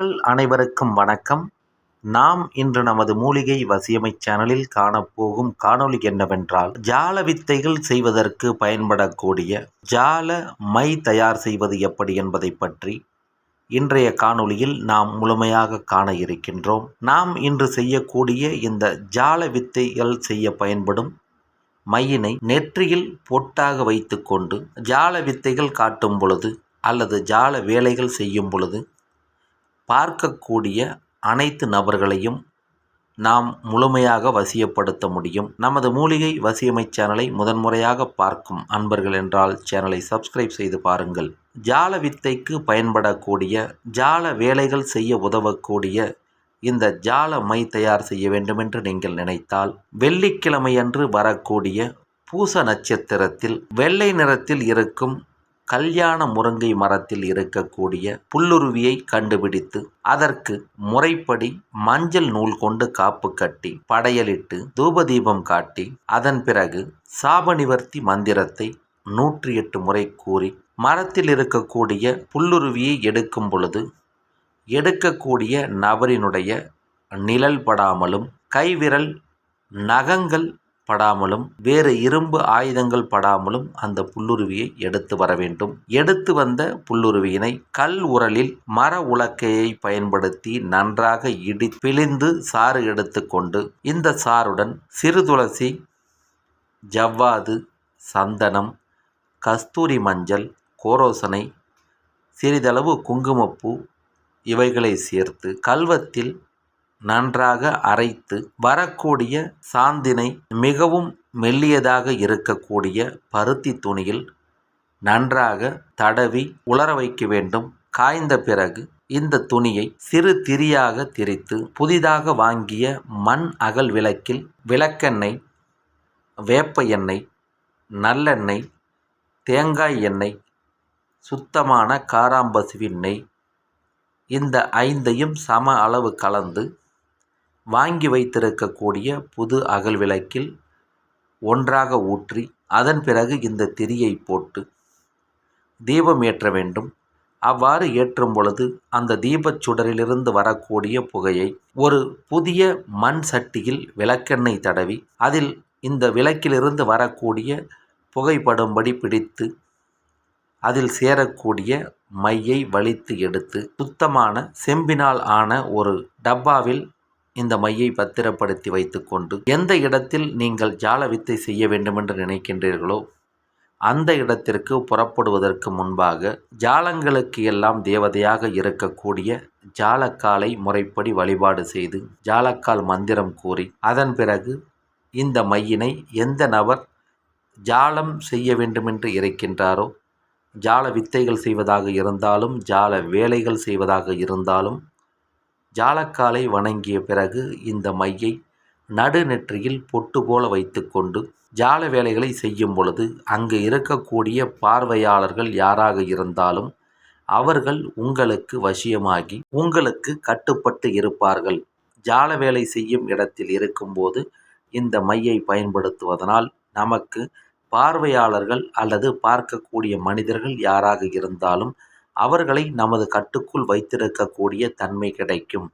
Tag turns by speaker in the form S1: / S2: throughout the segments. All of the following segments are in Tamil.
S1: அனைவருக்கும் வணக்கம். நாம் இன்று நமது மூலிகை வசியமை சேனலில் காணப்போகும் காணொலி என்னவென்றால் ஜால வித்தைகள் செய்வதற்கு பயன்படக்கூடிய ஜால மை தயார் செய்வது எப்படி என்பதை பற்றி இன்றைய காணொளியில் நாம் முழுமையாக காண இருக்கின்றோம். நாம் இன்று செய்யக்கூடிய இந்த ஜால வித்தைகள் செய்ய பயன்படும் மையினை நெற்றியில் பொட்டாக வைத்துக்கொண்டு ஜால வித்தைகள் காட்டும் பொழுது அல்லது ஜால வேலைகள் செய்யும் பொழுது பார்க்கக்கூடிய அனைத்து நபர்களையும் நாம் முழுமையாக வசியப்படுத்த முடியும். நமது மூலிகை வசியமை சேனலை முதன்முறையாக பார்க்கும் அன்பர்கள் என்றால் சேனலை சப்ஸ்கிரைப் செய்து பாருங்கள். ஜால வித்தைக்கு பயன்படக்கூடிய ஜால வேலைகள் செய்ய உதவக்கூடிய இந்த ஜால மை தயார் செய்ய வேண்டுமென்று நீங்கள் நினைத்தால் வெள்ளிக்கிழமையன்று வரக்கூடிய பூச நட்சத்திரத்தில் வெள்ளை நிறத்தில் இருக்கும் கல்யாண முருங்கை மரத்தில் இருக்கக்கூடிய புல்லுருவியை கண்டுபிடித்து அதற்கு முறைப்படி மஞ்சள் நூல் கொண்டு காப்பு கட்டி படையலிட்டு தூபதீபம் காட்டி அதன் பிறகு சாபநிவர்த்தி மந்திரத்தை நூற்றி எட்டு முறை கூறி மரத்தில் இருக்கக்கூடிய புல்லுருவியை எடுக்கும் பொழுது எடுக்கக்கூடிய நபரினுடைய நிழல் படாமலும் கைவிரல் நகங்கள் படாமலும் வேறு இரும்பு ஆயுதங்கள் படாமலும் அந்த புல்லுருவியை எடுத்து வர வேண்டும். எடுத்து வந்த புல்லுருவியினை கல் உரலில் மர உலக்கையை பயன்படுத்தி நன்றாக இடி பிழிந்து சாறு எடுத்துக்கொண்டு இந்த சாறுடன் சிறு துளசி ஜவ்வாது சந்தனம் கஸ்தூரி மஞ்சள் கோரோசனை சிறிதளவு குங்குமப்பூ இவைகளை சேர்த்து கல்வத்தில் நன்றாக அரைத்து வரக்கூடிய சாந்தினை மிகவும் மெல்லியதாக இருக்கக்கூடிய பருத்தி துணியில் நன்றாக தடவி உலர வைக்க வேண்டும். காய்ந்த பிறகு இந்த துணியை சிறு திரியாக திரித்து புதிதாக வாங்கிய மண் அகல் விளக்கில் விளக்கெண்ணெய் வேப்ப எண்ணெய் நல்லெண்ணெய் தேங்காய் எண்ணெய் சுத்தமான காராம்பசுவின் நெய் இந்த ஐந்தையும் சம அளவு கலந்து வாங்கி வைத்திருக்கக்கூடிய புது அகல் விளக்கில் ஒன்றாக ஊற்றி அதன் பிறகு இந்த திரியை போட்டு தீபம் ஏற்ற வேண்டும். அவ்வாறு ஏற்றும் பொழுது அந்த தீபச் சுடரிலிருந்து வரக்கூடிய புகையை ஒரு புதிய மண் சட்டியில் விளக்கெண்ணெய் தடவி அதில் இந்த விளக்கிலிருந்து வரக்கூடிய புகைப்படும்படி பிடித்து அதில் சேரக்கூடிய மையை வலித்து எடுத்து சுத்தமான செம்பினால் ஆன ஒரு டப்பாவில் இந்த மையை பத்திரப்படுத்தி வைத்துக்கொண்டு எந்த இடத்தில் நீங்கள் ஜால வித்தை செய்ய வேண்டுமென்று நினைக்கின்றீர்களோ அந்த இடத்திற்கு புறப்படுவதற்கு முன்பாக ஜாலங்களுக்கு எல்லாம் தேவதையாக இருக்கக்கூடிய ஜாலக்காலை முறைப்படி வழிபாடு செய்து ஜாலக்கால் மந்திரம் கூறி அதன் பிறகு இந்த மையினை எந்த நபர் ஜாலம் செய்ய வேண்டுமென்று இருக்கின்றாரோ ஜால வித்தைகள் செய்வதாக இருந்தாலும் ஜால வேலைகள் செய்வதாக இருந்தாலும் ஜாலக்காலை வணங்கிய பிறகு இந்த மையை நடுநெற்றியில் பொட்டு போல வைத்துக்கொண்டு ஜால வேலைகளை செய்யும் பொழுது அங்கு இருக்கக்கூடிய பார்வையாளர்கள் யாராக இருந்தாலும் அவர்கள் உங்களுக்கு வசியமாகி உங்களுக்கு கட்டுப்பட்டு இருப்பார்கள். ஜால வேலை செய்யும் இடத்தில் இருக்கும்போது இந்த மையை பயன்படுத்துவதனால் நமக்கு பார்வையாளர்கள் அல்லது பார்க்கக்கூடிய மனிதர்கள் யாராக இருந்தாலும் அவர்களை நமது கட்டுக்குள் வைத்திருக்கக்கூடிய தன்மை கிடைக்கும்.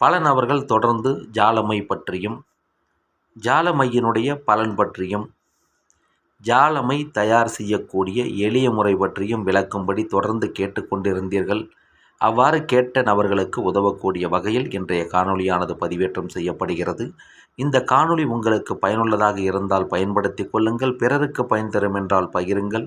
S1: பல நபர்கள் தொடர்ந்து ஜாலமை பற்றியும் ஜாலமையினுடைய பலன் பற்றியும் ஜாலமை தயார் செய்யக்கூடிய எளிய முறை பற்றியும் விளக்கும்படி தொடர்ந்து கேட்டுக்கொண்டிருந்தீர்கள் அவ்வாறு கேட்ட நபர்களுக்கு உதவக்கூடிய வகையில் இன்றைய காணொளியானது பதிவேற்றம் செய்யப்படுகிறது. இந்த காணொளி உங்களுக்கு பயனுள்ளதாக இருந்தால் பயன்படுத்தி கொள்ளுங்கள் பிறருக்கு பயன் தரும் என்றால் பகிருங்கள்.